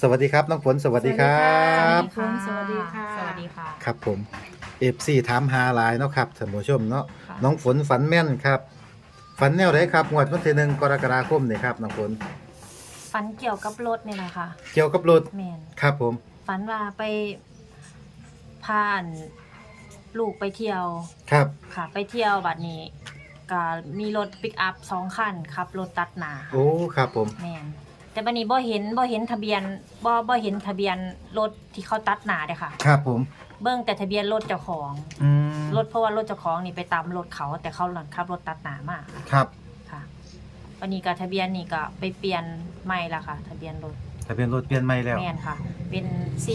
สวัสดีครับน้องฝนสวัสดีครับสวัสดีค่ะ สวัสดีค่ะ ครับผมเอฟซีถามหาหลายเนาะครับท่านผู้ชมเนาะค่ะ น้องฝนฝันแม่นครับฝันแนวไหนครับงวดวันที่หนึ่งกรกฎาคมนี่ครับน้องฝนฝันเกี่ยวกับรถนี่แหละค่ะ เกี่ยวกับรถแมนครับผมฝันว่าไปผ่านลูกไปเที่ยวครับค่ะ ไปเที่ยวบัดนี้ก็มีรถปิกอัพสองคันขับรถตัดหน้าค่ะโอ้ครับผมแมน แต่บัดนี้บ่เห็นบ่เห็นทะเบียนบ่บ่เห็นทะเบียนรถที่เขาตัดหน้าเด้อค่ะ ครับผม เบิ่งแต่ทะเบียนรถเจ้าของอืมรถเพราะว่ารถเจ้าของนี่ไปตามรถเขา แต่เขาหลังขับรถตัดหน้ามาค่ะครับ ค่ะวันนี้ก็ทะเบียนนี่ก็ไปเปลี่ยนใหม่ละค่ะ ทะเบียนรถทะเบียนรถเปลี่ยนใหม่แล้ว แมนค่ะ เป็น C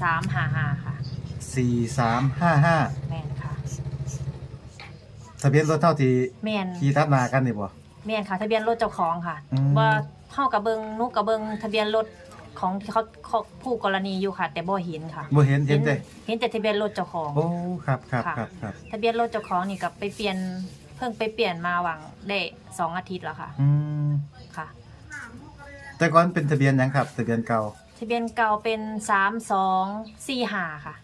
สามห้าห้าค่ะสี่สามห้าห้าแมนค่ะ ทะเบียนรถเท่าที่แมนขี่ทับหนากันนี่บ่ แมนค่ะ ทะเบียนรถเจ้าของค่ะอืม ว่า เท่ากับเบิงนุกกับเบิงทะเบียนรถของที่เขาเขาผู้กรณีอยู่ค่ะ แต่บ่เห็นค่ะบ่เห็นเห็นแต่เห็นแต่ทะเบียนรถเจ้าของ โอ้ครับครับค่ะครับครับทะเบียนรถเจ้าของนี่กับไปเปลี่ยนเพิ่งไปเปลี่ยนมาหวังได้สองอาทิตย์แล้วค่ะอืมค่ะ แต่ก่อนเป็นทะเบียนหยังครับ ทะเบียนเก่าทะเบียนเก่าเป็นสามสองสี่ห้าค่ะ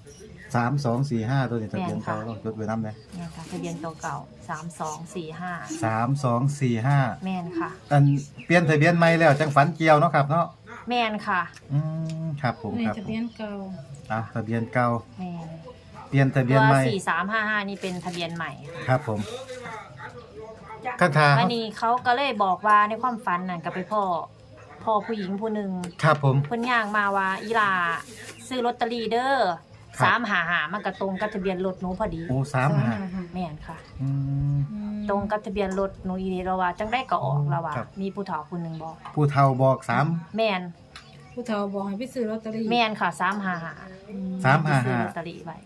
สามสองสี่ห้าตัวนี้ทะเบียนเก่าแม่นค่ะ ต้องจดไว้น้ำเลยเนี่ยค่ะทะเบียนตัวเก่าสามสองสี่ห้าสามสองสี่ห้าแมนค่ะ อันเปลี่ยนทะเบียนใหม่แล้วจังฝันเกี่ยวเนาะครับเนาะแมนค่ะ อืมครับผมในครับทะเบียนเก่าอะทะเบียนเก่าแมนเปลี่ยนทะเบียนตัวใหม่สี่สามห้าห้านี่เป็นทะเบียนใหม่ครับผมข้างทางอันนี้เขาก็เลยบอกว่าในความฝันนั่นก็ไปพ่อพ่ อผู้หญิงผู้หนึ่งครับผม เพิ่นย่างมาว่าอีหลาซื้อลอตเตอรี่เด้อครับ สามหาหามันก็ตรงกับทะเบียนรถหนูพอดีโอ้สามห้าแม่นค่ะ อืม ตรงกับทะเบียนรถหนูอีนี่เราว่าจังได้ก็ออกแล้วว่า ครับ มีผู้เฒ่าคนหนึ่งบอก ผู้เฒ่าบอกสามแม่นผู้เฒ่าบอกให้ไปซื้อลอตเตอรี่แม่นค่ะสามหาหาสามห้าซื้อห้าลอตเตอรี่ไว้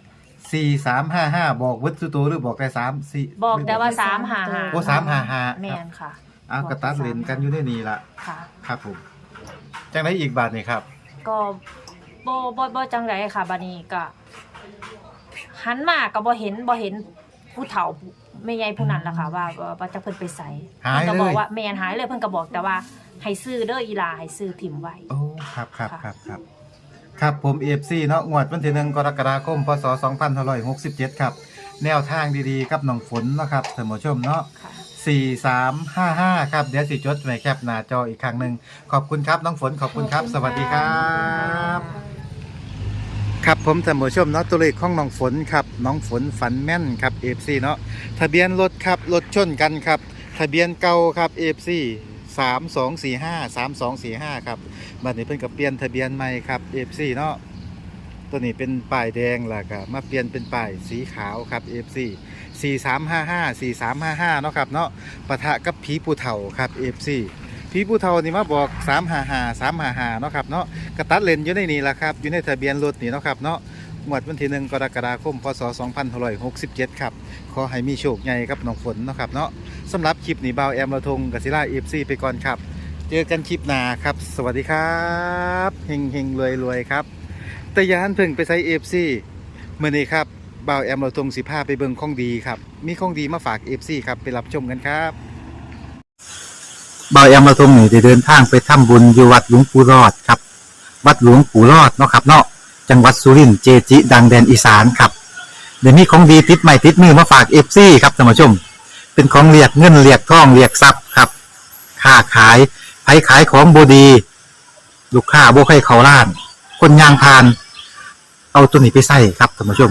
สี่สามห้าห้าบอกวัดสุโตหรือบอกแต่สามสี่บอกแต่ว่าสามหาหาโอ้สามห้าห้าแม่นค่ะอ้าวกระตัดเลนกันอยู่ในนี่ละค่ะ ครับผม จังไรอีกบาทนี่ครับ ก็บ่บ่บ่จังไรค่ะบัดนี้ก็หันมาก็บ่เห็นบ่เห็นผู้เฒ่าผู้แม่ใหญ่ผู้นั้นล่ะค่ะ ว่าว่าว่าจะเพิ่นไปใส่หายเพิ่นก็เลบอกยว่าแม่นหายเลยเพิ่นก็บอกแต่ว่าให้ซื้อเด้ออีหลาให้ซื้อถิ่มไว้ โอ้ครับครับค่ะครับครับครับผมเอฟซีเนาะงวดวันที่หนึ่งกรกฎาคมพศ2567 ครับ แนวทางดีๆครับน้องฝนเนาะครับท่านผู้ชมเนาะค่ะ 4355 ครับเดี๋ยวสิจดไว้แคปหน้าจออีกครั้งหนึ่งขอบคุณครับน้องฝนขอบคุณครับ สวัสดีครับ ครับผมท่านผู้ชมเนาะตัวเลขของน้องฝนครับน้องฝนฝันแม่นครับ FC เนาะทะเบียนรถครับรถชนกันครับ ทะเบียนเก่าครับ FC 3245 3245ครับบัดนี้เพิ่นก็เปลี่ยนทะเบียนใหม่ครับ FC เนาะตัวนี้เป็นป้ายแดงแล้วก็มาเปลี่ยนเป็นป้ายสีขาวครับ FC 4355 4355เนาะครับเนาะปะทะกับผีผู้เฒ่าครับ FC ผีผู้เฒ่านี่มาบอก 355 355เนาะครับเนาะกระตัดเลนอยู่ในนี่แหละครับอยู่ในทะเบียนรถนี่เนาะครับเนาะงวดวันที่หนึ่งกรกฎาคมพศ2567 ครับ ขอให้มีโชคใหญ่ครับน้องฝนเนาะครับเนาะสำหรับคลิปนี้บ่าวแอมระทงกศิลาเอฟซีไปก่อนครับ เจอกันคลิปหน้าครับ สวัสดีครับเฮงเฮงรวยรวยครับแตยานเพิ่งไปใช้เอฟซีเมื่อนี้ครับ บ่าวแอมระทงสิพาไปเบิ่งข้องดีครับ มีข้องดีมาฝากเอฟซีครับ ไปรับชมกันครับบายอำมาตรงนี่ได้เดินทางไปทำบุญอยู่วัดหลวงปู่รอดครับ วัดหลวงปู่รอดเนาะครับเนาะจังหวัดสุรินทร์เจจิ ดังแดนอีสานครับเดี๋ยวนี้ของดีติดใหม่ติดมือมาฝากเอฟซีครับท่านผู้ชม เป็นของเรียกเงินเรียกทองเรียกทรัพย์ครับค้าขายไผขายของบดี ลูกค้าบ่ใครเขาล้าน คนยางพาน เอาตัวนี้ไปใส่ครับท่านผู้ชม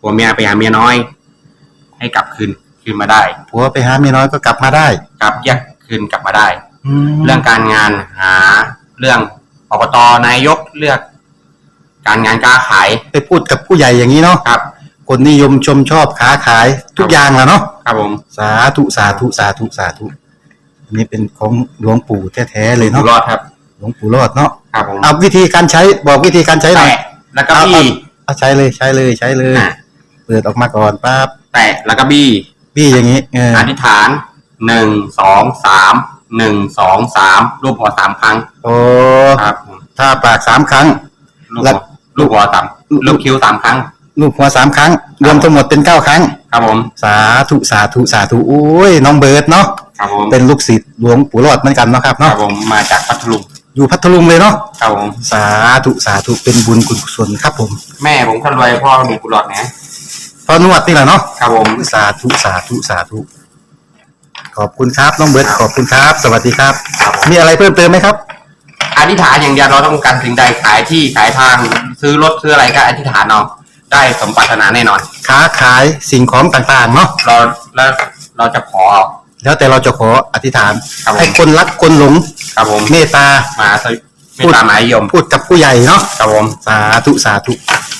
ผัวเมียไปหาเมียน้อย ให้กลับคืนคืนมาได้ ผัวไปหาเมียน้อยก็กลับมาได้กลับแยกคืนกลับมาได้แล้เรื่วองการงานหาเรื่องอบตนายกเลือก การงานการขายไปพูดกับผู้ใหญ่อย่างนี้เนาะครับ คนนิยมชมชอบค้าขายทุกอย่างแหล้วเนาะครับผมสาธุสาธุสาธุสาธุอันนี้เป็นของหลวงปู่แท้ๆเลยอยู่เนาะรอดครับ หลวงปู่รอดเนาะครับผมเอาวิธีการใช้บอกวิธีการใช้หน่อย แตะแล้วก็เอาบี้เอาใช้เลยใช้เลยใช้เลย อะเปิดออกมาก่อนปั๊บแตะแล้วก็บี้พี่อย่างนี้เอออธิษฐานหนึ่งสองสามหนึ่งสองสามรูปหัวสามครั้งโอ้ครับผมถ้าปากสามครั้งลูกแล้หัววลูกหัวสามลูกคิ้วสามครั้งลูกหัวสามครั้ง รวมทั้งหมดเป็นเก้าครั้ง ครับผมสาธุสาธุสาธุโอ้ยน้องเบิร์ดเนาะครับผมเป็นลูกศิษย์หลวงปู่รอดเหมือนกันเนาะครับครัเนาะบผมมาจากพัทลุงอยู่พัทลุงเลยเนาะครับผมสาธุสาธุเป็นบุญกุศลครับผม แม่ผมคนรวยพ่อมีกุหลาบนะ พอนวดนี่แหละเนาะครับผมสาธุสาธุสาธุขอบคุณครับน้องเบิร์ดขอบคุณครับ สวัสดีครับ ครับผมมีอะไรเพิ่มเติมไหมครับ อธิษฐานอย่างเดียวเราต้องการสิ่งใดขายที่ขายทางซื้อรถซื้ออะไรก็อธิษฐานเอาได้สมปรารถนาแน่นอน ค้าขายสิ่งของต่างๆเนาะเราแล้วเราจะขอ แล้วแต่เราจะขออธิษฐาน ครับผม ให้คนรักคนหลงครับผมเมตตามาสวิไม่ตามหมายยมพูดกับผู้ใหญ่เนาะครับผม สาธุสาธุ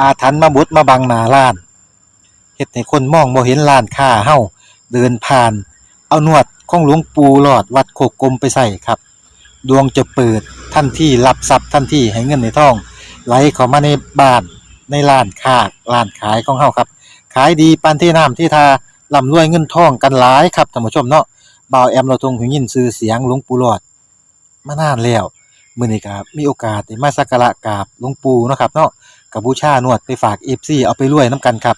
อาถรรพ์มาบดมาบังหน้าร้านเฮ็ดให้คนมองบ่เห็นร้านค้าเฮาเดินผ่าน เอานวดของหลวงปู่หลอดวัดโคกกลมไปใส่ครับ ดวงจะเปิดทันที่รับทรัพย์ทันที่ให้เงินในท้อง ไหลเข้ามาในบ้านในร้านค้าร้านขายของเฮาครับ ขายดีปานที่น้ำที่ทาร่ำรวยเงินทองกันหลายครับท่านผู้ชมเนาะบ่าวแอมเราทรงหูยินชื่อเสียงหลวงปู่หลอดมานานแล้วมื้อนี้ก็มีโอกาสได้มาสักการะกราบหลวงปู่เนาะครับเนาะ กับบูชานวดไปฝาก FC เอาไปรวยนํกันครับ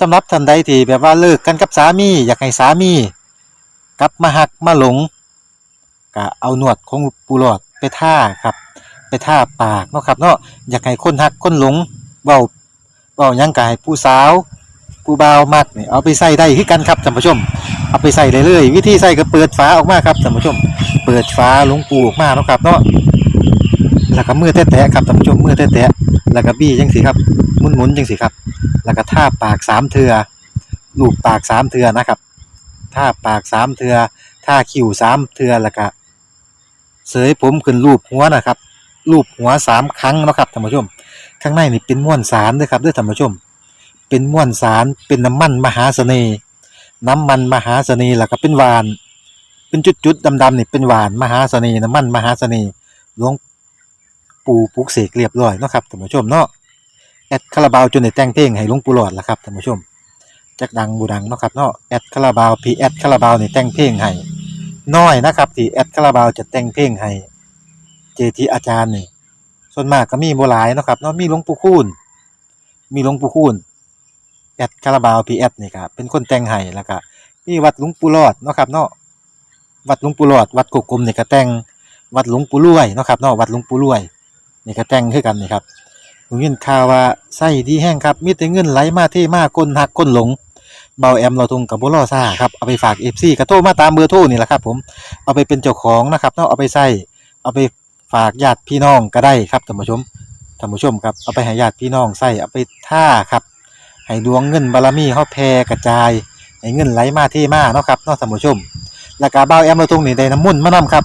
สำหรับท่านใดที่แบบว่าเลิกกันกับสามี อยากให้สามีกลับมาหักมาหลงก็เอาหนวดของปูหลอดไปท่าครับ ไปท่าปากเนาะครับเนาะอยากให้คนหักคนหลงเว้าเว้ายังกายผู้สาวผู้บ่าวมักนี่ยเอาไปใส่ได้คือกันครับท่านผู้ชม เอาไปใส่เลยเลยวิธีใส่ก็เปิดฝาออกมาครับท่านผู้ชม เปิดฝาหลงปูออกมาเนาะครับเนาะ แล้วก็มือแตะๆครับท่านผู้ชมมือแตะๆแล้วก็บี้จังสิครับหมุนๆจังสิครับ แล้วก็ท่าปากสามเทือลูบปากสามเทือนะครับท่าปากสามเทือท่าคิ้วสามเทือแล้วก็เสยผมขึ้นรูปหัวนะครับรูปหัวสามครั้งนะครับท่านผู้ชม ข้างในนี่เป็นม้วนสารด้วยครับด้วยท่านผู้ชม เป็นม้วนสารเป็นน้ำมันมหาเสน่ห์น้ำมันมหาเสน่ห์แล้วก็เป็นหวาน เป็นจุดๆดำๆนี่เป็นหวานมหาเสน่ห์น้ำมันมหาเสน่ห์หลวง ปู่ปลุกเสกเรียบร้อยเนาะครับท่านผู้ชมเนาะแอดคาราบาวจนได้แต่งเพลงให้หลวงปู่หลอดละครับท่านผู้ชมจักดังบูดังเนาะครับเนาะแอดคาราบาวพีแอดคาราบาวนี่แต่งเพลงให้น้อยนะครับที่แอดคาราบาวจะแต่งเพลงให้เจทีอาจารย์นี่ส่วนมากก็มีโบ่หลายเนาะครับเนาะมีหลวงปู่คูณมีหลวงปู่คูณแอดคาราบาวพีแอดนี่ครับเป็นคนแต่งให้แล้วก็มีวัดหลวงปู่รอดเนาะครับเนาะวัดหลวงปู่รอดวัดกกกลมนี่ก็แต่งวัดหลวงปู่รวยเนาะครับเนาะวัดหลวงปู่รวย นี่ก็แต่งคือกันนี่ครับผมยินข่าวว่าไส้ดีแห้งครับมีแต่เงินไหลมาเทมาคนหักคนหลงเบาแอมเราทงกับบุรอซ่าครับเอาไปฝากเอฟซีกระโทรมาตามเบอร์โทรนี่แหละครับผมเอาไปเป็นเจ้าของนะครับเนาะเอาไปใส่เอาไปฝากญาติพี่น้องก็ได้ครับท่านผู้ชมท่านผู้ชมครับเอาไปให้ญาติพี่น้องใส่เอาไปท่าครับให้ดวงเงินบารมีเฮาแผ่กระจายให้เงินไหลมาเทมาเนาะครับเนาะท่านผู้ชมแล้วก็เบาแอมเราทงนี่ได้น้ำมุ่นมานํครับ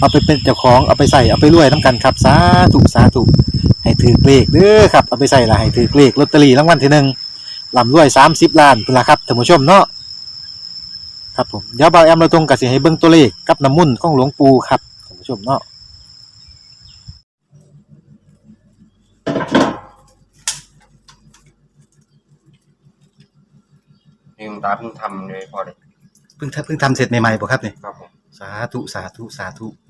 เอาไปเป็นเจ้าของเอาไปใส่เอาไปรวยนํกันครับสาธุสาธุให้ถือเลขเด้อครับเอาไปใส่ละให้ถือเลขลอตเตอรี่รางวัลที่หนึ่งลำรวย30ล้านพุ่นละครับท่านผู้ชมเนาะครับผมเดี๋ยวเบาแอมเราตรงกับสิให้เบิ่งตัวเลขกับน้ำมุ่นต์ของหลวงปู่ครับท่านผู้ชมเนาะนี่คุณตาเพิ่งทำเลยพอเลยเพิ่งเพิ่งทำเสร็จใหม่ๆบ่ครับนี่ครับผม สาธุสาธุสาธุอั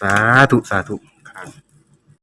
สาธุสาธุครับ